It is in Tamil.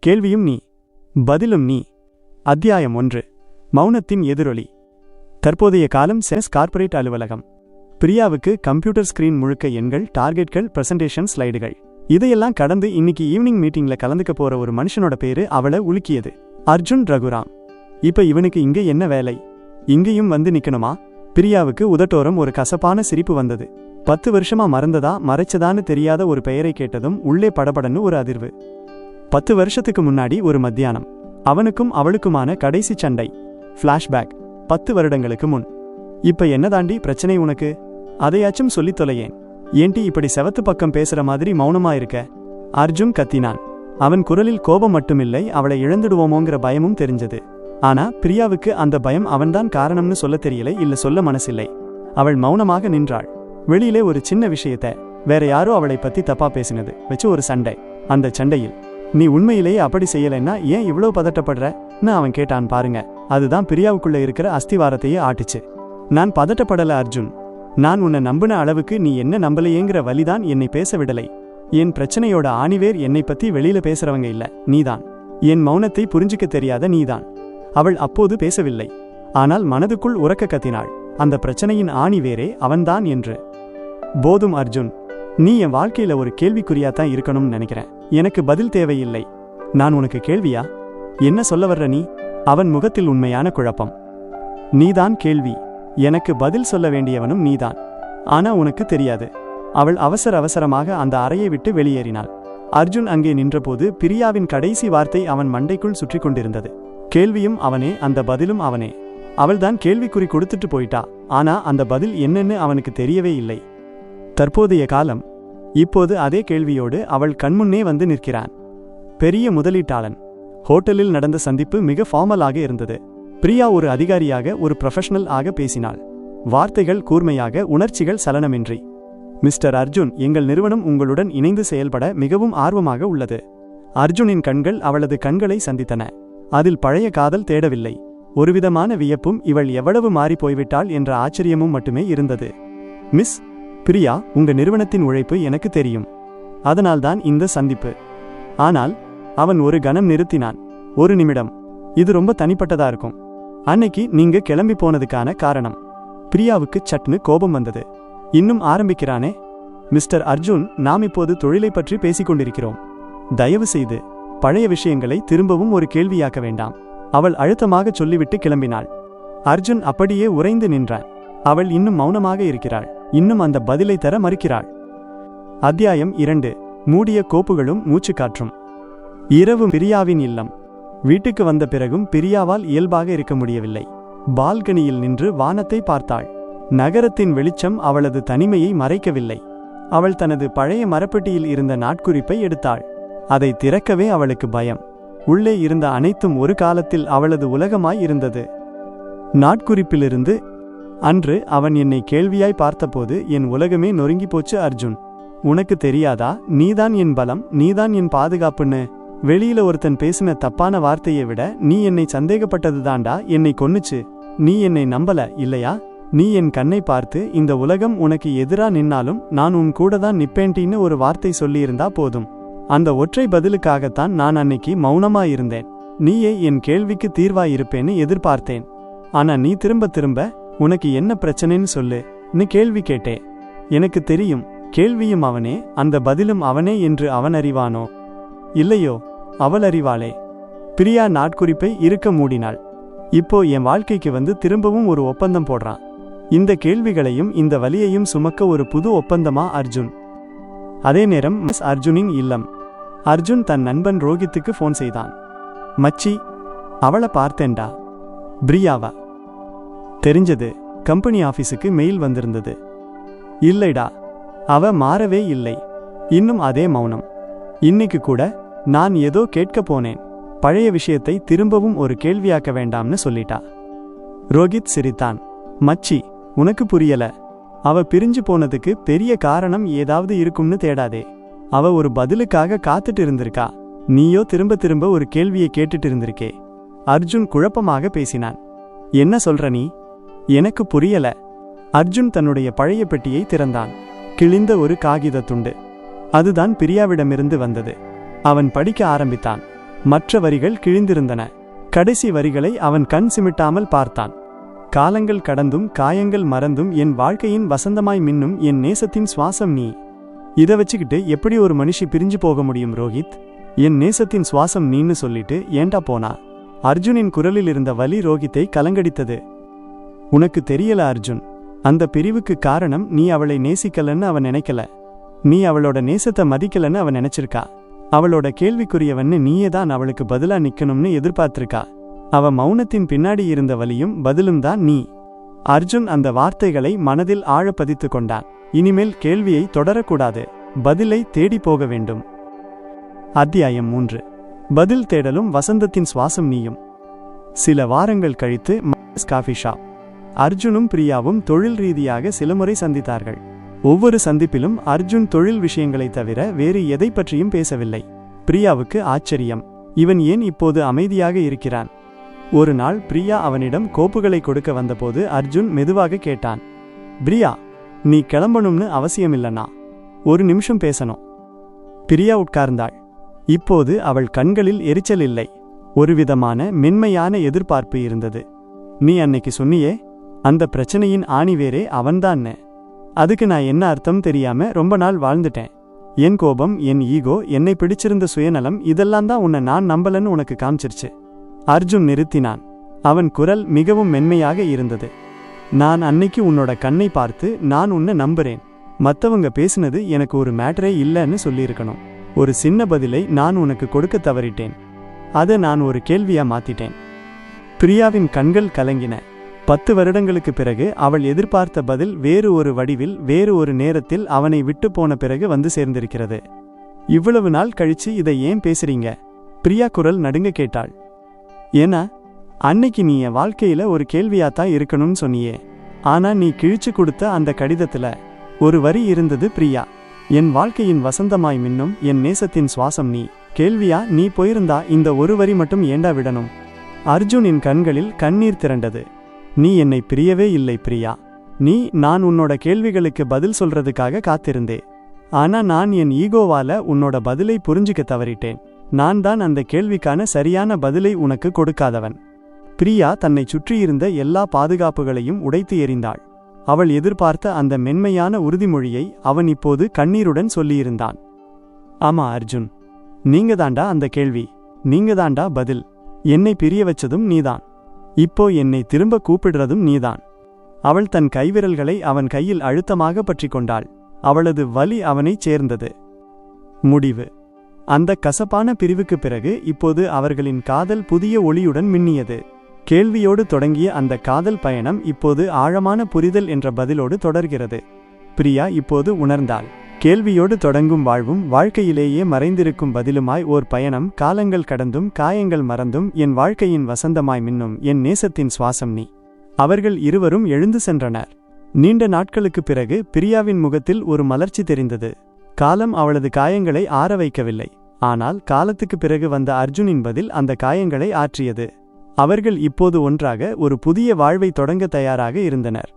கேள்வியும் நீ பதிலும் நீ. அத்தியாயம் ஒன்று மௌனத்தின் எதிரொலி. தற்போதைய காலம் சென்ஸ் கார்ப்பரேட் அலுவலகம். பிரியாவுக்கு கம்ப்யூட்டர் ஸ்கிரீன் முழுக்க எண்கள் டார்கெட்கள் பிரசன்டேஷன் ஸ்லைடுகள். இதையெல்லாம் கடந்து இன்னைக்கு ஈவினிங் மீட்டிங்ல கலந்துக்க போற ஒரு மனுஷனோட பேரு அவளை உலுக்கியது. அர்ஜுன் ரகுராம். இப்ப இவனுக்கு இங்க என்ன வேலை? இங்கேயும் வந்து நிக்கணுமா? பிரியாவுக்கு உதட்டோரம் ஒரு கசப்பான சிரிப்பு வந்தது. பத்து வருஷமா மறந்ததா மறைச்சதான்னு தெரியாத ஒரு பெயரை கேட்டதும் உள்ளே படபடன்னு ஒரு அதிர்வு. பத்து வருஷத்துக்கு முன்னாடி ஒரு மத்தியானம். அவனுக்கும் அவளுக்குமான கடைசி சண்டை. ஃப்ளாஷ்பேக் பத்து வருடங்களுக்கு முன். இப்ப என்னதாண்டி பிரச்சனை உனக்கு? அதையாச்சும் சொல்லித் தொலையேன். ஏன்டி இப்படி செவத்து பக்கம் பேசுற மாதிரி மௌனமா இருக்க? அர்ஜுன் கத்தினான். அவன் குரலில் கோபம் மட்டுமில்லை அவளை இழந்துடுவோமோங்கிற பயமும் தெரிஞ்சது. ஆனா பிரியாவுக்கு அந்த பயம் அவன்தான் காரணம்னு சொல்ல தெரியலை இல்ல சொல்ல மனசில்லை. அவள் மௌனமாக நின்றாள். வெளியிலே ஒரு சின்ன விஷயத்த வேற யாரோ அவளை பத்தி தப்பா பேசினது வச்சு ஒரு சண்டை. அந்த சண்டையில் நீ உண்மையிலேயே அப்படி செய்யலைன்னா ஏன் இவ்வளவு பதட்டப்படுறன்னு அவன் கேட்டான் பாருங்க. அதுதான் பிரியாவுக்குள்ள இருக்கிற அஸ்திவாரத்தையே ஆட்டுச்சு. நான் பதட்டப்படல அர்ஜுன். நான் உன்னை நம்பின அளவுக்கு நீ என்ன நம்பலையேங்கிற வழிதான் என்னை பேச விடலை. என் பிரச்சனையோட ஆணிவேர் என்னை பத்தி வெளியில பேசுறவங்க இல்ல. நீதான். என் மௌனத்தை புரிஞ்சுக்க தெரியாத நீதான். அவள் அப்போது பேசவில்லை. ஆனால் மனதுக்குள் உறக்க கத்தினாள். அந்த பிரச்சனையின் ஆணிவேரே அவன்தான் என்று. போதும் அர்ஜுன். நீ என் வாழ்க்கையில ஒரு கேள்விக்குறியாத்தான் இருக்கணும்னு நினைக்கிறேன். எனக்கு பதில் தேவையில்லை. நான் உனக்கு கேள்வியா? என்ன சொல்ல வர்ற நீ? அவன் முகத்தில் உண்மையான குழப்பம். நீதான் கேள்வி. எனக்கு பதில் சொல்ல வேண்டியவனும் நீதான். ஆனா உனக்கு தெரியாது. அவள் அவசர அவசரமாக அந்த அறையை விட்டு வெளியேறினாள். அர்ஜுன் அங்கே நின்றபோது பிரியாவின் கடைசி வார்த்தை அவன் மண்டைக்குள் சுற்றி கொண்டிருந்தது. கேள்வியும் அவனே அந்த பதிலும் அவனே. அவள்தான் கேள்விக்குறி கொடுத்துட்டு போயிட்டா. ஆனா அந்த பதில் என்னன்னு அவனுக்கு தெரியவே இல்லை. தற்போதைய காலம் இப்போது அதே கேள்வியோடு அவள் கண்முன்னே வந்து நிற்கிறான். பெரிய முதலீட்டாளன். ஹோட்டலில் நடந்த சந்திப்பு மிக ஃபார்மலாக இருந்தது. பிரியா ஒரு அதிகாரியாக ஒரு ப்ரொஃபஷனல் ஆக பேசினாள். வார்த்தைகள் கூர்மையாக உணர்ச்சிகள் சலனமின்றி. மிஸ்டர் அர்ஜுன் எங்கள் நிறுவனம் உங்களுடன் இணைந்து செயல்பட மிகவும் ஆர்வமாக உள்ளது. அர்ஜுனின் கண்கள் அவளது கண்களை சந்தித்தன. அதில் பழைய காதல் தேடவில்லை. ஒருவிதமான வியப்பும் இவள் எவ்வளவு மாறிப் போய்விட்டாள் என்ற ஆச்சரியமும் மட்டுமே இருந்தது. மிஸ் பிரியா உங்க நிறுவனத்தின் உழைப்பு எனக்கு தெரியும். அதனால்தான் இந்த சந்திப்பு. ஆனால் அவன் ஒரு கணம் நிறுத்தினான். ஒரு நிமிடம். இது ரொம்ப தனிப்பட்டதா இருக்கும். அன்னைக்கு நீங்க கிளம்பி போனதுக்கான காரணம். பிரியாவுக்கு சட்னு கோபம் வந்தது. இன்னும் ஆரம்பிக்கிறானே? மிஸ்டர் அர்ஜுன் நாம் இப்போது தொழிலை பற்றி பேசிக் கொண்டிருக்கிறோம் தயவு செய்து பழைய விஷயங்களை திரும்பவும் ஒரு கேள்வியாக்க வேண்டாம். அவள் அழுத்தமாக சொல்லிவிட்டு கிளம்பினாள். அர்ஜுன் அப்படியே உறைந்து நின்றான். அவள் இன்னும் மௌனமாக இருக்கிறாள். இன்னும் அந்த பதிலை தர மறுக்கிறாள். அத்தியாயம் இரண்டு. மூடிய கோப்புகளும் மூச்சுக்காற்றும். இரவு பிரியாவின் இல்லம். வீட்டுக்கு வந்த பிறகும் பிரியாவால் இயல்பாக இருக்க முடியவில்லை. பால்கனியில் நின்று வானத்தை பார்த்தாள். நகரத்தின் வெளிச்சம் அவளது தனிமையை மறைக்கவில்லை. அவள் தனது பழைய மரப்பெட்டியில் இருந்த நாட்குறிப்பை எடுத்தாள். அதை திறக்கவே அவளுக்கு பயம். உள்ளே இருந்த அனைத்தும் ஒரு காலத்தில் அவளது உலகமாய் இருந்தது. நாட்குறிப்பிலிருந்து அன்று அவன் என்னை கேள்வியாய் பார்த்தபோது என் உலகமே நொறுங்கி போச்சு அர்ஜுன். உனக்கு தெரியாதா? நீதான் என் பலம் நீதான் என் பாதுகாப்புன்னு. வெளியில ஒருத்தன் பேசின தப்பான வார்த்தையை விட நீ என்னை சந்தேகப்பட்டதுதான்டா என்னை கொன்னுச்சு. நீ என்னை நம்பல இல்லையா? நீ என் கண்ணை பார்த்து இந்த உலகம் உனக்கு எதிரா நின்னாலும் நான் உன் கூட தான் நிப்பேன்டின்னு ஒரு வார்த்தை சொல்லியிருந்தா போதும். அந்த ஒற்றை பதிலுக்காகத்தான் நான் அன்னைக்கு மௌனமா இருந்தேன் நீயே என் கேள்விக்கு தீர்வாயிருப்பேன்னு எதிர்பார்த்தேன். ஆனா நீ திரும்ப திரும்ப உனக்கு என்ன பிரச்சனைன்னு சொல்லுன்னு கேள்வி கேட்டே. எனக்கு தெரியும் கேள்வியும் அவனே அந்த பதிலும் அவனே என்று அவன் அறிவானோ? இல்லையோ அவள் அறிவாளே. பிரியா நாட்குறிப்பை இருக்க மூடினாள். இப்போ என் வாழ்க்கைக்கு வந்து திரும்பவும் ஒரு ஒப்பந்தம் போடுறான். இந்த கேள்விகளையும் இந்த வலியையும் சுமக்க ஒரு புது ஒப்பந்தமா அர்ஜுன்? அதே நேரம் மிஸ் அர்ஜுனின் இல்லம். அர்ஜுன் தன் நண்பன் ரோஹித்துக்கு ஃபோன் செய்தான். மச்சி அவளை பார்த்தேன்டா. பிரியாவா? தெரிஞ்சது. கம்பெனி ஆபீஸுக்கு மெயில் வந்திருந்தது. இல்லைடா அவ மாறவே இல்லை. இன்னும் அதே மௌனம். இன்னைக்கு கூட நான் ஏதோ கேட்க போனேன். பழைய விஷயத்தை திரும்பவும் ஒரு கேள்வியாக்க வேண்டாம்னு சொல்லிட்டா. ரோஹித் சிரித்தான். மச்சி உனக்கு புரியல. அவ பிரிஞ்சு போனதுக்கு பெரிய காரணம் ஏதாவது இருக்கும்னு தேடாதே. அவ ஒரு பதிலுக்காக காத்துட்டு இருந்திருக்கா. நீயோ திரும்ப திரும்ப ஒரு கேள்வியை கேட்டுட்டு இருந்திருக்கே. அர்ஜுன் குழப்பமாக பேசினான். என்ன சொல்ற நீ? எனக்கு புரியல. அர்ஜுன் தன்னுடைய பழைய பெட்டியை திறந்தான். கிழிந்த ஒரு காகித துண்டு. அதுதான் பிரியாவிடமிருந்து வந்தது. அவன் படிக்க ஆரம்பித்தான். மற்ற வரிகள் கிழிந்திருந்தன. கடைசி வரிகளை அவன் கண் சிமிட்டாமல் பார்த்தான். காலங்கள் கடந்தும் காயங்கள் மறந்தும் என் வாழ்க்கையின் வசந்தமாய் மின்னும் என் நேசத்தின் சுவாசம் நீ. இதை வச்சுக்கிட்டு எப்படி ஒரு மனுஷி பிரிஞ்சு போக முடியும் ரோஹித்? என் நேசத்தின் சுவாசம் நீன்னு சொல்லிட்டு ஏண்டா போனா? அர்ஜுனின் குரலில் இருந்த வலி ரோஹித்தை கலங்கடித்தது. உனக்கு தெரியல அர்ஜுன். அந்த பிரிவுக்கு காரணம் நீ அவளை நேசிக்கலன்னு அவன் நினைக்கல. நீ அவளோட நேசத்தை மதிக்கலன்னு அவன் நினைச்சிருக்கா. அவளோட கேள்விக்குரியவன்னு நீயே தான் அவளுக்கு பதிலா நிக்கணும்னு எதிர்பார்த்திருக்கா. அவ மௌனத்தின் பின்னாடி இருந்த வலியும் பதிலும் தான் நீ. அர்ஜுன் அந்த வார்த்தைகளை மனதில் ஆழ பதித்து கொண்டான். இனிமேல் கேள்வியை தொடரக்கூடாது. பதிலை தேடி போக வேண்டும். அத்தியாயம் மூன்று. பதில் தேடலும் வசந்தத்தின் சுவாசம் நீயும். சில வாரங்கள் கழித்து காஃபி ஷாப் அர்ஜுனும் பிரியாவும் தொழில் ரீதியாக சில முறை சந்தித்தார்கள். ஒவ்வொரு சந்திப்பிலும் அர்ஜுன் தொழில் விஷயங்களைத் தவிர வேறு எதை பற்றியும் பேசவில்லை. பிரியாவுக்கு ஆச்சரியம். இவன் ஏன் இப்போது அமைதியாக இருக்கிறான்? ஒரு நாள் பிரியா அவனிடம் கோப்புகளை கொடுக்க வந்தபோது அர்ஜுன் மெதுவாக கேட்டான். பிரியா நீ கிளம்பணும்னு அவசியமில்லனா ஒரு நிமிஷம் பேசணும். பிரியா உட்கார்ந்தாள். இப்போது அவள் கண்களில் எரிச்சல் இல்லை. ஒருவிதமான மென்மையான எதிர்பார்ப்பு இருந்தது. நீ அன்னைக்கு சொன்னியே அந்த பிரச்சனையின் ஆணிவேரே அவன்தான்னு அதுக்கு நான் என்ன அர்த்தம் தெரியாம ரொம்ப நாள் வாழ்ந்துட்டேன். என் கோபம் என் ஈகோ என்னை பிடிச்சிருந்த சுயநலம் இதெல்லாம் தான் உன்னை நான் நம்பலன்னு உனக்கு காமிச்சிருச்சு. அர்ஜுன் நிறுத்தினான். அவன் குரல் மிகவும் மென்மையாக இருந்தது. நான் அன்னைக்கு உன்னோட கண்ணை பார்த்து நான் உன்னை நம்புறேன். மத்தவங்க பேசுனது எனக்கு ஒரு மேட்டரே இல்லைன்னு சொல்லியிருக்கணும். ஒரு சின்ன பதிலை நான் உனக்கு கொடுக்க தவறிட்டேன். அதை நான் ஒரு கேள்வியா மாத்திட்டேன். பிரியாவின் கண்கள் கலங்கின. பத்து வருடங்களுக்கு பிறகு அவள் எதிர்பார்த்த பதில் வேறு ஒரு வடிவில் வேறு ஒரு நேரத்தில் அவனை விட்டு போன பிறகு வந்து சேர்ந்திருக்கிறது. இவ்வளவு நாள் கழிச்சு இதை ஏன் பேசுறீங்க? பிரியா குரல் நடுங்க கேட்டாள். ஏன்னா அன்னைக்கு நீ என் வாழ்க்கையில ஒரு கேள்வியாத்தான் இருக்கணும்னு சொன்னியே. ஆனா நீ கிழிச்சு கொடுத்த அந்த கடிதத்துல ஒரு வரி இருந்தது பிரியா. என் வாழ்க்கையின் வசந்தமாய் மின்னும் என் நேசத்தின் சுவாசம் நீ. கேள்வியா நீ போயிருந்தா இந்த ஒரு வரி மட்டும் ஏண்டா விடணும்? அர்ஜுனின் கண்களில் கண்ணீர் திரண்டது. நீ என்னை பிரியவே இல்லை பிரியா. நீ நான் உன்னோட கேள்விகளுக்கு பதில் சொல்றதுக்காக காத்திருந்தே. ஆனா நான் என் ஈகோவால உன்னோட பதிலை புரிஞ்சுக்க தவறிட்டேன். நான் தான் அந்த கேள்விக்கான சரியான பதிலை உனக்கு கொடுக்காதவன். பிரியா தன்னை சுற்றியிருந்த எல்லா பாதுகாப்புகளையும் உடைத்து எறிந்தாள். அவள் எதிர்பார்த்த அந்த மென்மையான உறுதிமொழியை அவன் இப்போது கண்ணீருடன் சொல்லியிருந்தான். ஆமா அர்ஜுன். நீங்க தாண்டா அந்த கேள்வி. நீங்க தாண்டா பதில். என்னை பிரிய வச்சதும் நீதான். இப்போ என்னை திரும்ப கூப்பிடுறதும் நீதான். அவள் தன் கைவிரல்களை அவன் கையில் அழுத்தமாக பற்றிக் கொண்டாள். அவளது வலி அவனைச் சேர்ந்தது. முடிவு. அந்த கசப்பான பிரிவுக்கு பிறகு இப்போது அவர்களின் காதல் புதிய ஒளியுடன் மின்னியது. கேள்வியோடு தொடங்கிய அந்த காதல் பயணம் இப்போது ஆழமான புரிதல் என்ற பதிலோடு தொடர்கிறது. பிரியா இப்போது உணர்ந்தாள். கேள்வியோடு தொடங்கும் வாழ்வும் வாழ்க்கையிலேயே மறைந்திருக்கும் பதிலுமாய் ஓர் பயணம் காலங்கள் கடந்தும் காயங்கள் மறந்தும் என் வாழ்க்கையின் வசந்தமாய் மின்னும் என் நேசத்தின் சுவாசம் நீ. அவர்கள் இருவரும் எழுந்து சென்றனர். நீண்ட நாட்களுக்குப் பிறகு பிரியாவின் முகத்தில் ஒரு மலர்ச்சி தெரிந்தது. காலம் அவளது காயங்களை ஆற வைக்கவில்லை. ஆனால் காலத்துக்குப் பிறகு வந்த அர்ஜுனின் பதில் அந்த காயங்களை ஆற்றியது. அவர்கள் இப்போது ஒன்றாக ஒரு புதிய வாழ்வை தொடங்க தயாராக இருந்தனர்.